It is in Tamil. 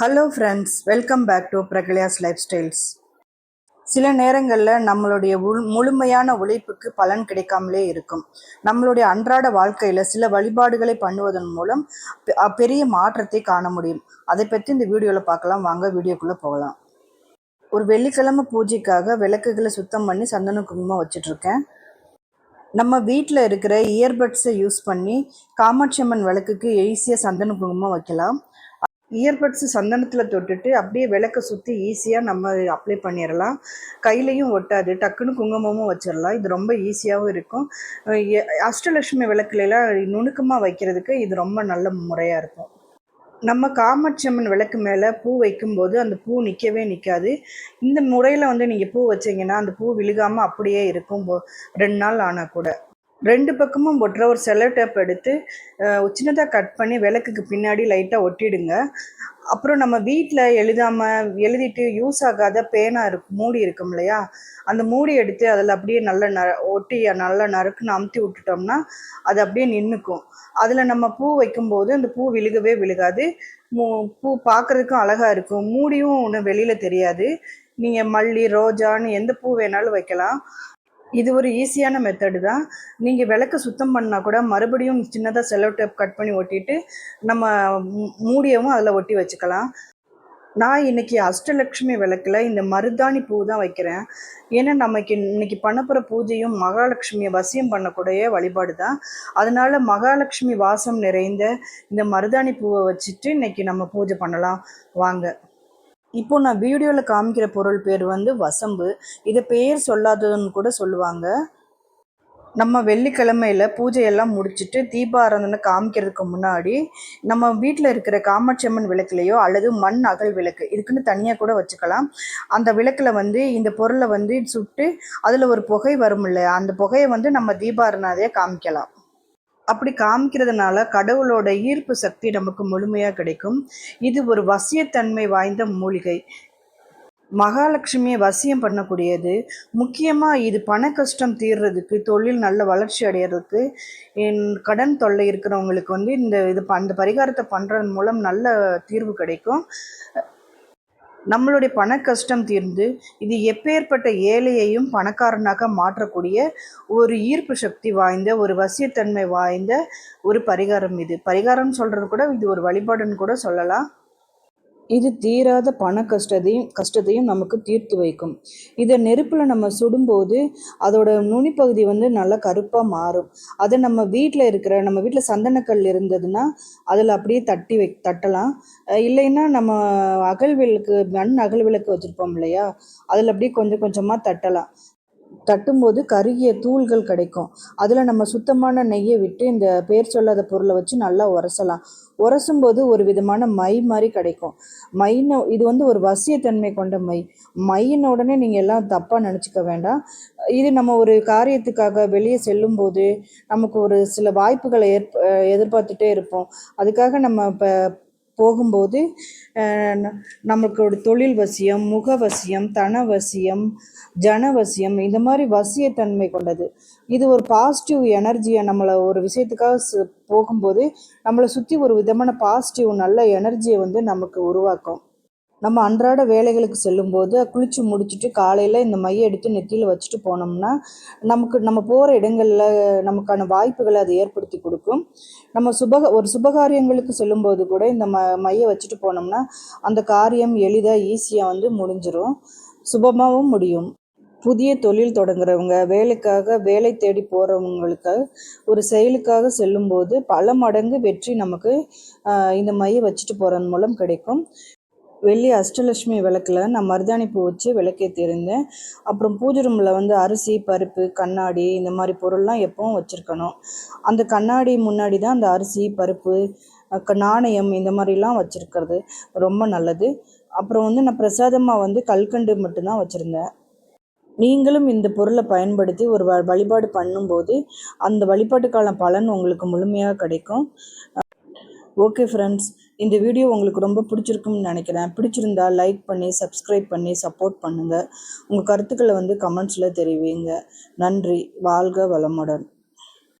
Hello friends welcome back to Prakalya's lifestyles சில நேரங்களில் நம்மளுடைய உள் முழுமையான உழைப்புக்கு பலன் கிடைக்காமலே இருக்கும். நம்மளுடைய அன்றாட வாழ்க்கையில் சில வழிபாடுகளை பண்ணுவதன் மூலம் பெரிய மாற்றத்தை காண முடியும். அதை பற்றி இந்த வீடியோவில் பார்க்கலாம். வாங்க வீடியோக்குள்ளே போகலாம். ஒரு வெள்ளிக்கிழமை பூஜைக்காக விளக்குகளை சுத்தம் பண்ணி சந்தன குங்குமம் வச்சிட்ருக்கேன். நம்ம வீட்டில் இருக்கிற இயர்பட்ஸை யூஸ் பண்ணி காமாட்சி அம்மன் விளக்குக்கு ஈஸியாக சந்தன குங்குமம் வைக்கலாம். இயர்பட்ஸ் சந்தனத்தில் தொட்டுட்டு அப்படியே விளக்கை சுற்றி ஈஸியாக நம்ம அப்ளை பண்ணிடலாம் கையிலையும் ஒட்டாது. டக்குன்னு குங்குமமும் வச்சிடலாம் இது ரொம்ப ஈஸியாகவும் இருக்கும். அஷ்டலட்சுமி விளக்குலாம் நுணுக்கமாக வைக்கிறதுக்கு இது ரொம்ப நல்ல முறையாக இருக்கும். நம்ம காமாட்சியம்மன் விளக்கு மேலே பூ வைக்கும்போது அந்த பூ நிற்கவே நிற்காது இந்த முறையில் வந்து நீங்கள் பூ வச்சிங்கன்னா அந்த பூ விழுகாமல் அப்படியே இருக்கும். போ- ரெண்டு நாள் ஆனால் கூட. ரெண்டு பக்கமும் ஒட்டுற ஒரு செல்லோ டேப் எடுத்து சின்னதாக கட் பண்ணி விளக்குக்கு பின்னாடி லைட்டாக ஒட்டிடுங்க. அப்புறம் நம்ம வீட்டில் எழுதாமல் எழுதிட்டு யூஸ் ஆகாத பேனா இருக்கும் மூடி இருக்கும் இல்லையா? அந்த மூடி எடுத்து அதில் அப்படியே நல்ல ந ஒட்டி நல்லா நறுக்குன்னு அமுத்தி விட்டுட்டோம்னா அது அப்படியே நின்றுக்கும் அதில் நம்ம பூ வைக்கும்போது அந்த பூ விழுகவே விழுகாது. மூ பூ பார்க்குறதுக்கும் அழகாக இருக்கும். மூடியும் ஒன்றும் வெளியில் தெரியாது. நீங்கள் மல்லி ரோஜான்னு எந்த பூ வேணாலும் வைக்கலாம். இது ஒரு ஈஸியான மெத்தடு தான். நீங்கள் விளக்கு சுத்தம் பண்ணால் கூட மறுபடியும் சின்னதாக செலோ டேப் கட் பண்ணி ஒட்டிட்டு நம்ம மூடியவும் அதில் ஒட்டி வச்சுக்கலாம். நான் இன்னைக்கு அஷ்டலக்ஷ்மி விளக்கில் இந்த மருதாணி பூ தான் வைக்கிறேன். ஏன்னா நமக்கு இன்னைக்கு பண்ணப்போகிற பூஜையும் மகாலட்சுமியை வசியம் பண்ணக்கூடிய வழிபாடு தான். அதனால மகாலட்சுமி வாசம் நிறைந்த இந்த மருதாணி பூவை வச்சுட்டு இன்றைக்கி நம்ம பூஜை பண்ணலாம். வாங்க. இப்போ நான் வீடியோவில் காமிக்கிற பொருள் பேர் வந்து வசம்பு. இதை பேர் சொல்லாததுன்னு கூட சொல்லுவாங்க. நம்ம வெள்ளிக்கிழமையில் பூஜையெல்லாம் முடிச்சுட்டு தீபாராதனை காமிக்கிறதுக்கு முன்னாடி நம்ம வீட்டில் இருக்கிற காமாட்சி அம்மன் விளக்குலையோ அல்லது மண் அகல் விளக்கு இதுக்குன்னு தனியாக கூட வச்சுக்கலாம். அந்த விளக்கில் வந்து இந்த பொருளை வந்து சுட்டு அதில் ஒரு புகை வரும் இல்லையா? அந்த புகையை வந்து நம்ம தீபாராதனையாக காமிக்கலாம். அப்படி காமிக்கிறதுனால கடவுளோட ஈர்ப்பு சக்தி நமக்கு முழுமையாக கிடைக்கும். இது ஒரு வசியத்தன்மை வாய்ந்த மூலிகை. மகாலட்சுமியை வசியம் பண்ணக்கூடியது. முக்கியமாக இது பண கஷ்டம் தீர்றதுக்கு தொழில் நல்ல வளர்ச்சி அடையிறதுக்கு என் கடன் தொல்லை இருக்கிறவங்களுக்கு வந்து இந்த இது ப- அந்த பரிகாரத்தை பண்ணுறது மூலம் நல்ல தீர்வு கிடைக்கும். நம்மளுடைய பண கஷ்டம் தீர்ந்து இது எப்பேற்பட்ட ஏழையையும் பணக்காரனாக மாற்றக்கூடிய ஒரு ஈர்ப்பு சக்தி வாய்ந்த ஒரு வசியத்தன்மை வாய்ந்த ஒரு பரிகாரம் இது. பரிகாரம் சொல்கிறது கூட இது ஒரு வழிபாடுன்னு கூட சொல்லலாம். இது தீராத பண கஷ்டத்தையும் கஷ்டத்தையும் நமக்கு தீர்த்து வைக்கும். இதை நெருப்பில் நம்ம சுடும்போது அதோட நுனிப்பகுதி வந்து நல்லா கருப்பாக மாறும். அதை நம்ம வீட்டில் இருக்கிற நம்ம வீட்டில் சந்தனக்கல் இருந்ததுன்னா அதில் அப்படியே தட்டி வை தட்டலாம். இல்லைன்னா நம்ம அகல் விளக்கு மண் அகல் விளக்கு வச்சுருப்போம் இல்லையா? அதில் அப்படியே கொஞ்சம் கொஞ்சமாக தட்டலாம். தட்டும்போது கருகிய தூள்கள் கிடைக்கும். அதில் நம்ம சுத்தமான நெய்யை விட்டு இந்த பேர் சொல்லாத பொருளை வச்சு நல்லா உரசலாம். உரசும் போது ஒரு விதமான மை மாதிரி கிடைக்கும். மைன்னு இது வந்து ஒரு வசியத்தன்மை கொண்ட மை. மையின உடனே நீங்கள் எல்லாம் தப்பாக நினச்சிக்க வேண்டாம். இது நம்ம ஒரு காரியத்துக்காக வெளியே செல்லும்போது நமக்கு ஒரு சில வாய்ப்புகளை ஏற்ப எதிர்பார்த்துட்டே இருப்போம். அதுக்காக நம்ம இப்போ போகும்போது அஹ், தொழில் வசியம் முக வசியம் தன வசியம் ஜன வசியம் இந்த மாதிரி வசியத்தன்மை கொண்டது. இது ஒரு பாசிட்டிவ் எனர்ஜியை நம்மளை ஒரு விஷயத்துக்காக போகும்போது நம்மளை சுற்றி ஒரு விதமான பாசிட்டிவ் நல்ல எனர்ஜியை வந்து நமக்கு உருவாக்கும். நம்ம அன்றாட வேலைகளுக்கு செல்லும்போது குளிச்சு முடிச்சுட்டு காலையில் இந்த மையை எடுத்து நெத்தியில் வச்சுட்டு போனோம்னா நமக்கு நம்ம போகிற இடங்களில் நமக்கான வாய்ப்புகளை அது ஏற்படுத்தி கொடுக்கும். நம்ம சுபக ஒரு சுபகாரியங்களுக்கு செல்லும்போது கூட இந்த ம மையை வச்சுட்டு போனோம்னா அந்த காரியம் எளிதாக ஈஸியாக வந்து முடிஞ்சிடும் சுபமாகவும் முடியும். புதிய தொழில் தொடங்குறவங்க வேலைக்காக வேலை தேடி போகிறவங்களுக்கு ஒரு செயலுக்காக செல்லும்போது பல மடங்கு வெற்றி நமக்கு இந்த மையை வச்சுட்டு போகிறது மூலம் கிடைக்கும். வெள்ளி அஷ்டலட்சுமி விளக்கில் நான் மருதாணி பூ வச்சு விளக்கேற்றிருந்தேன் அப்புறம் பூஜை ரூமில் வந்து அரிசி பருப்பு கண்ணாடி இந்த மாதிரி பொருள்லாம் எப்பவும் வச்சுருக்கணும். அந்த கண்ணாடி முன்னாடி தான் அந்த அரிசி பருப்பு க- நாணயம் இந்த மாதிரிலாம் வச்சுருக்கிறது. ரொம்ப நல்லது. அப்புறம் வந்து நான் பிரசாதமாக வந்து கல்கண்டு மட்டும்தான் வச்சுருந்தேன். நீங்களும் இந்த பொருளை பயன்படுத்தி ஒரு வ வழிபாடு பண்ணும்போது அந்த வழிபாட்டுக்கான பலன் உங்களுக்கு முழுமையாக கிடைக்கும். ஓகே ஃப்ரெண்ட்ஸ் இந்த வீடியோ உங்களுக்கு ரொம்ப பிடிச்சிருக்கும்னு நினைக்கிறேன். பிடிச்சிருந்தா லைக் பண்ணி சப்ஸ்கிரைப் பண்ணி சப்போர்ட் பண்ணுங்கள் உங்கள் கருத்துக்களை வந்து கமெண்ட்ஸில் தெரிவிங்க. நன்றி. வாழ்க வளமுடன்.